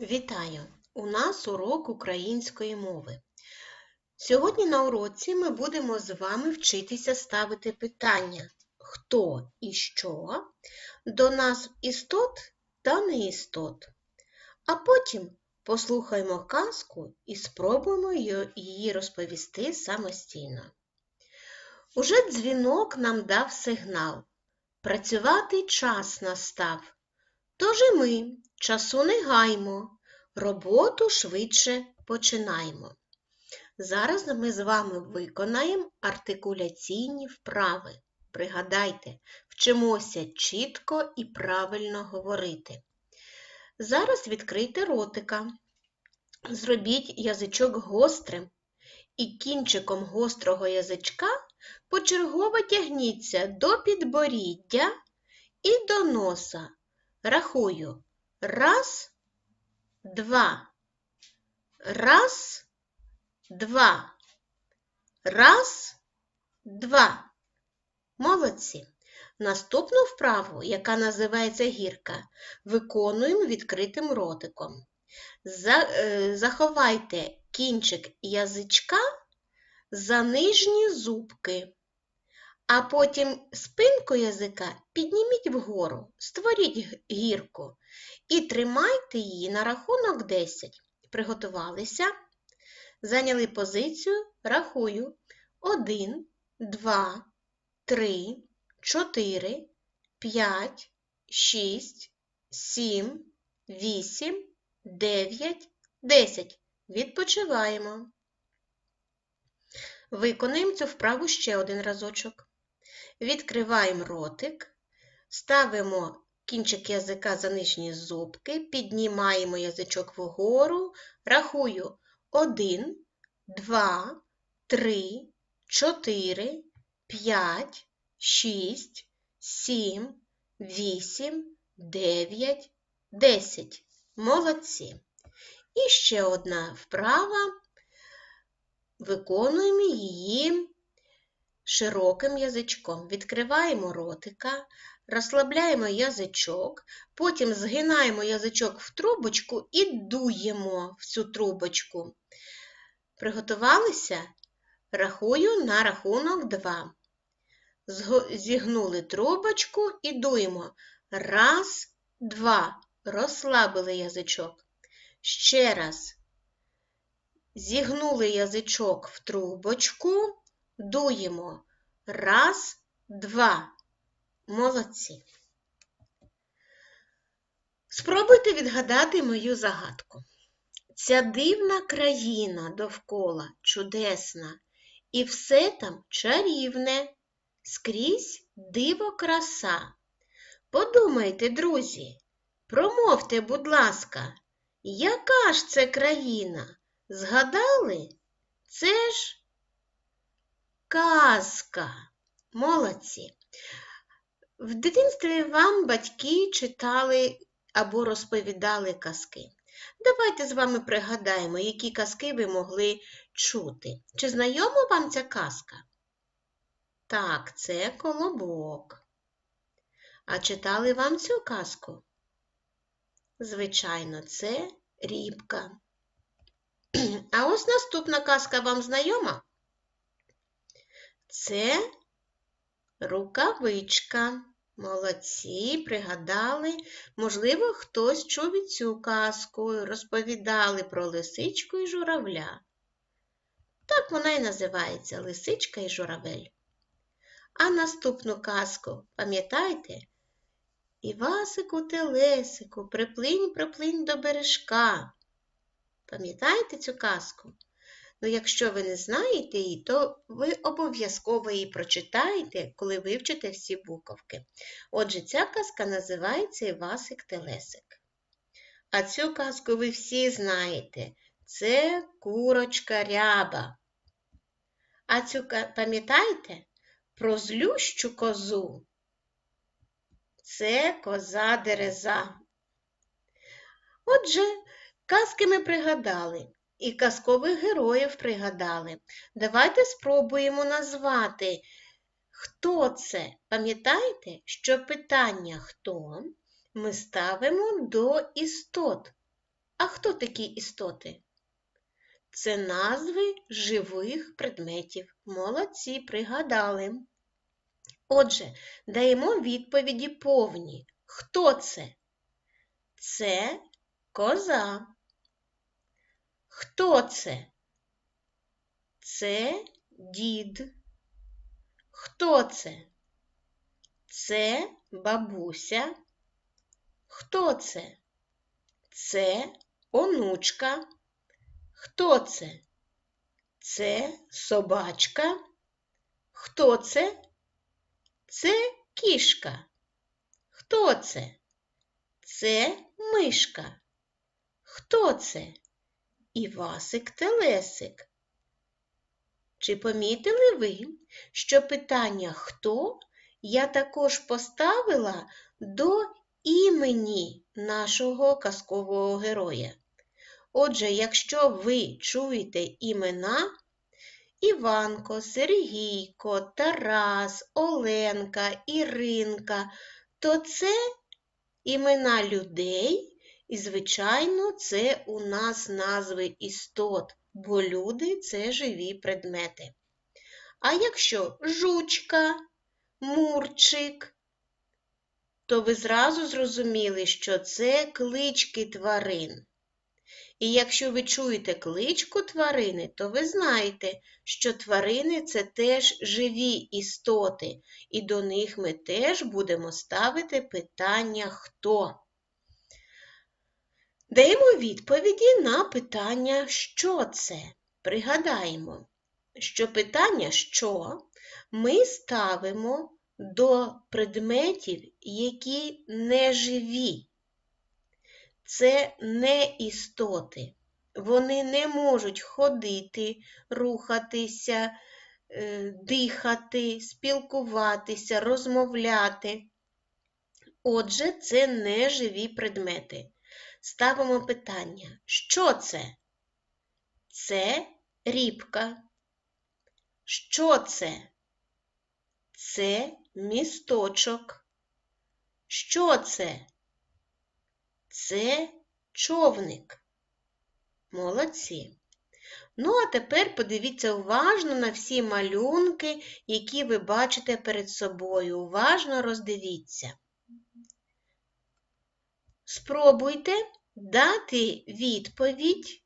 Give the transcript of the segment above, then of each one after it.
Вітаю! У нас урок української мови. Сьогодні на уроці ми будемо з вами вчитися ставити питання хто і що до назв істот та неістот. А потім послухаємо казку і спробуємо її розповісти самостійно. Уже дзвінок нам дав сигнал. Працювати час настав. Тож і ми часу не гаймо, роботу швидше починаймо. Зараз ми з вами виконаємо артикуляційні вправи. Пригадайте, вчимося чітко і правильно говорити. Зараз відкрийте ротика. Зробіть язичок гострим і кінчиком гострого язичка почергово тягніться до підборіддя і до носа. Рахую. Раз, два. Раз, два. Раз, два. Молодці. Наступну вправу, яка називається гірка, виконуємо відкритим ротиком. За, е, заховайте кінчик язичка за нижні зубки. А потім спинку язика підніміть вгору, створіть гірку і тримайте її на рахунок 10. Приготувалися. Зайняли позицію, рахую. 1, 2, 3, 4, 5, 6, 7, 8, 9, 10. Відпочиваємо. Виконаємо цю вправу ще один разочок. Відкриваємо ротик, ставимо кінчик язика за нижні зубки, піднімаємо язичок вгору, рахую 1, 2, 3, 4, 5, 6, 7, 8, 9, 10. Молодці. І ще одна вправа. Виконуємо її широким язичком. Відкриваємо ротика, розслабляємо язичок, потім згинаємо язичок в трубочку і дуємо в цю трубочку. Приготувалися? Рахую на рахунок 2. Зігнули трубочку і дуємо. Раз, два. Розслабили язичок. Ще раз. Зігнули язичок в трубочку, дуємо. Раз, два. Молодці. Спробуйте відгадати мою загадку. Ця дивна країна довкола чудесна, і все там чарівне, скрізь диво краса. Подумайте, друзі, промовте, будь ласка, яка ж це країна? Згадали? Це ж казка. Молодці. В дитинстві вам батьки читали або розповідали казки. Давайте з вами пригадаємо, які казки ви могли чути. Чи знайома вам ця казка? Так, це колобок. А читали вам цю казку? Звичайно, це рібка. А ось наступна казка вам знайома? Це рукавичка. Молодці, пригадали. Можливо, хтось чув і цю казку, розповідали про лисичку і журавля. Так вона і називається Лисичка і журавель. А наступну казку, пам'ятаєте? Івасику телесику, приплинь, приплинь до бережка. Пам'ятаєте цю казку? Ну, якщо ви не знаєте її, то ви обов'язково її прочитаєте, коли вивчите всі буковки. Отже, ця казка називається Івасик Телесик. А цю казку ви всі знаєте. Це курочка ряба. А цю пам'ятаєте? Про злющу козу. Це коза дереза. Отже, казки ми пригадали і казкових героїв пригадали. Давайте спробуємо назвати, хто це. Пам'ятаєте, що питання хто ми ставимо до істот. А хто такі істоти? Це назви живих предметів. Молодці, пригадали. Отже, даємо відповіді повні. Хто це? Це коза. Хто це? Це дід. Хто це? Це бабуся. Хто це? Це онучка. Хто це? Це собачка. Хто це? Це кішка. Хто це? Це мишка. Хто це? Івасик Телесик. Чи помітили ви, що питання хто я також поставила до імені нашого казкового героя? Отже, якщо ви чуєте імена Іванко, Сергійко, Тарас, Оленка, Іринка, то це імена людей, і, звичайно, це у нас назви істот, бо люди це живі предмети. А якщо жучка, мурчик, то ви зразу зрозуміли, що це клички тварин. І якщо ви чуєте кличку тварини, то ви знаєте, що тварини це теж живі істоти, і до них ми теж будемо ставити питання хто. Даємо відповіді на питання, що це. Пригадаємо, що питання що ми ставимо до предметів, які не живі. Це не істоти. Вони не можуть ходити, рухатися, е, дихати, спілкуватися, розмовляти. Отже, це не живі предмети. Ставимо питання, що це? Це рібка. Що це? Це місточок. Що це? Це човник. Молодці. Ну, а тепер подивіться уважно на всі малюнки, які ви бачите перед собою. Уважно роздивіться. Спробуйте дати відповідь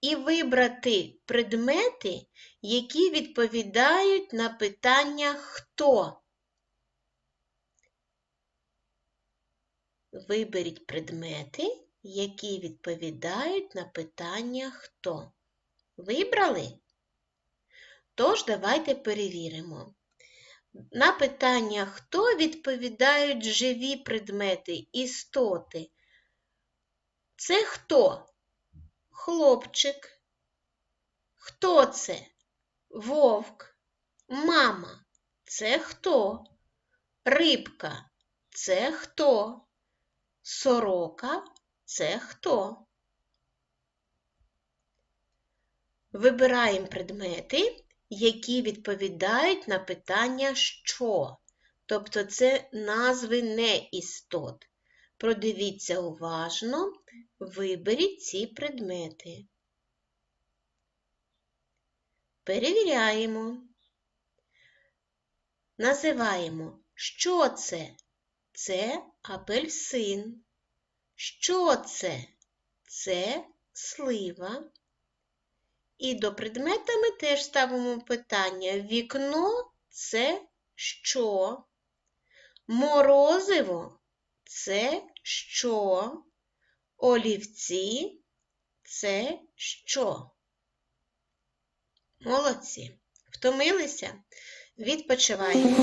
і вибрати предмети, які відповідають на питання хто. Виберіть предмети, які відповідають на питання хто. Вибрали? Тож, давайте перевіримо. На питання хто відповідають живі предмети, істоти. Це хто? Хлопчик. Хто це? Вовк. Мама. Це хто? Рибка. Це хто? Сорока це хто? Вибираємо предмети, які відповідають на питання що. Тобто це назви не істот. Продивіться уважно, виберіть ці предмети. Перевіряємо. Називаємо, що це? Це апельсин. Що це? Це слива. І до предмета ми теж ставимо питання. Вікно це що? Морозиво це що? Олівці це що? Молодці. Втомилися? Відпочиваємо.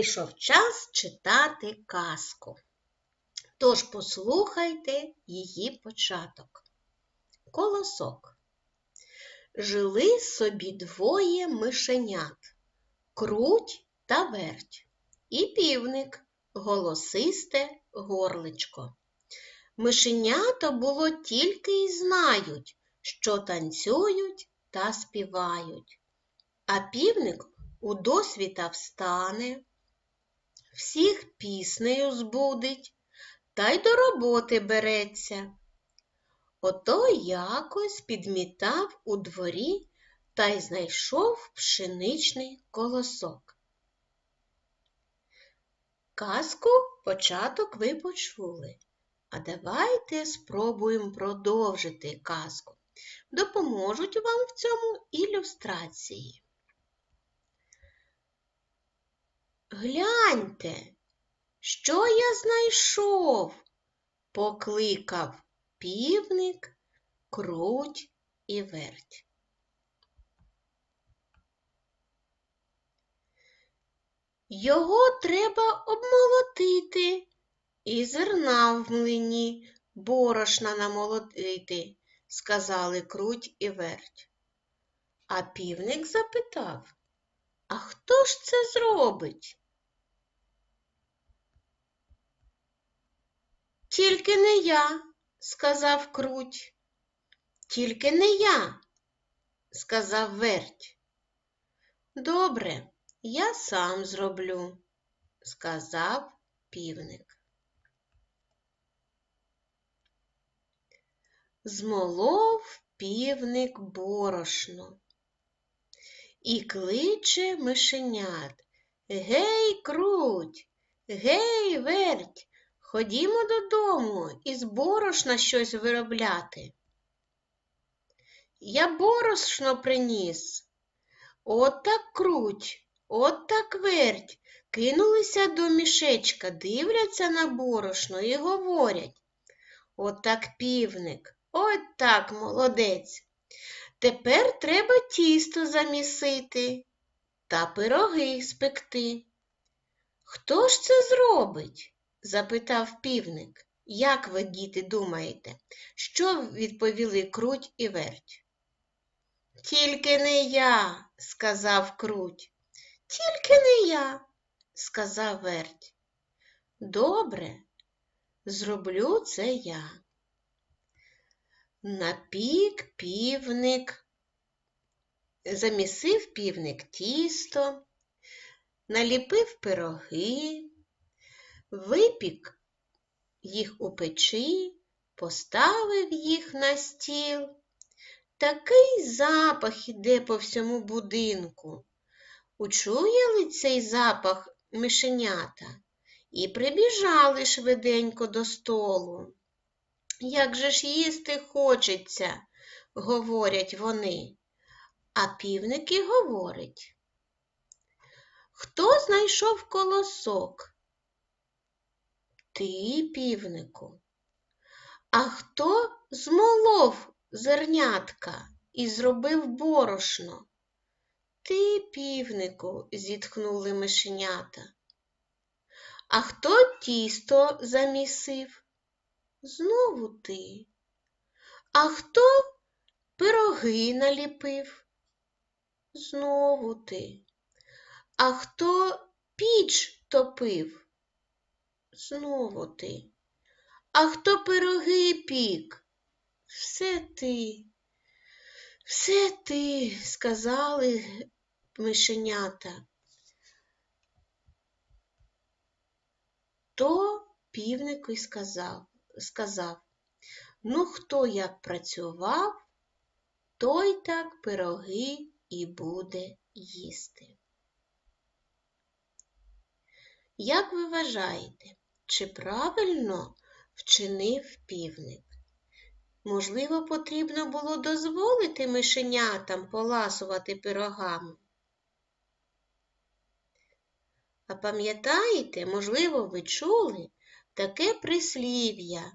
Прийшов час читати казку. Тож послухайте її початок. Колосок. Жили собі двоє мишенят круть та верть, і півник, голосисте горличко. Мишенята було тільки й знають, що танцюють та співають. А півник у досвіта встане, всіх піснею збудить та й до роботи береться. Ото якось підмітав у дворі та й знайшов пшеничний колосок. Казку початок ви почули, а давайте спробуємо продовжити казку. Допоможуть вам в цьому ілюстрації. Гляньте, що я знайшов, покликав півник, круть і верть. Його треба обмолотити і зерна в млині борошна намолотити, сказали круть і верть. А півник запитав, а хто ж це зробить? Тільки не я, сказав круть. Тільки не я, сказав верть. Добре, я сам зроблю, сказав півник. Змолов півник борошно і кличе мишенят. Гей, круть, гей, верть, ходімо додому із борошна щось виробляти. Я борошно приніс. От так круть, от так верть. Кинулися до мішечка, дивляться на борошно і говорять. От так півник, от так молодець. Тепер треба тісто замісити та пироги спекти. Хто ж це зробить? Запитав півник. Як ви, діти, думаєте, що відповіли круть і верть? Тільки не я, сказав круть. Тільки не я, сказав верть. Добре, зроблю це я. Напік півник, замісив півник тісто, наліпив пироги, випік їх у печі, поставив їх на стіл. Такий запах іде по всьому будинку. Учуяли цей запах мишенята і прибіжали швиденько до столу. Як же ж їсти хочеться, говорять вони, а півники говорять. Хто знайшов колосок? Ти, півнику. А хто змолов зернятка і зробив борошно? Ти, півнику, зітхнули мишенята. А хто тісто замісив? Знову ти. А хто пироги наліпив? Знову ти. А хто піч топив? Знову ти. А хто пироги пік? Все ти, все ти, сказали мишенята. То півнику й сказав сказав Ну, хто як працював, той так пироги і буде їсти. Як ви вважаєте, чи правильно вчинив півник? Можливо, потрібно було дозволити мишенятам поласувати пирогами? А пам'ятаєте, можливо, ви чули, таке прислів'я,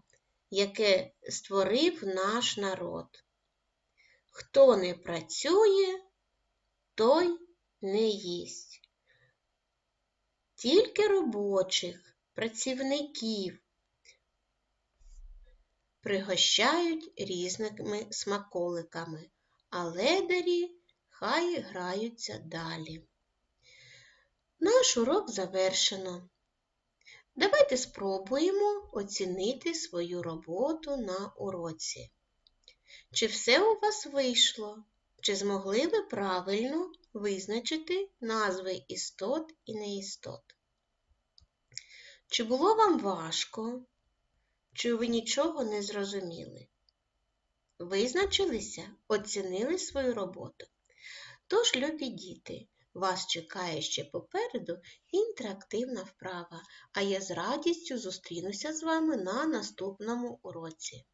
яке створив наш народ. Хто не працює, той не їсть. стільки робочих, працівників пригощають різними смаколиками, а ледарі хай граються далі. Наш урок завершено. Давайте спробуємо оцінити свою роботу на уроці. Чи все у вас вийшло? Чи змогли ви правильно визначити назви істот і неістот? Чи було вам важко? Чи ви нічого не зрозуміли? Визначилися, оцінили свою роботу. Тож, любі діти, вас чекає ще попереду інтерактивна вправа, а я з радістю зустрінуся з вами на наступному уроці.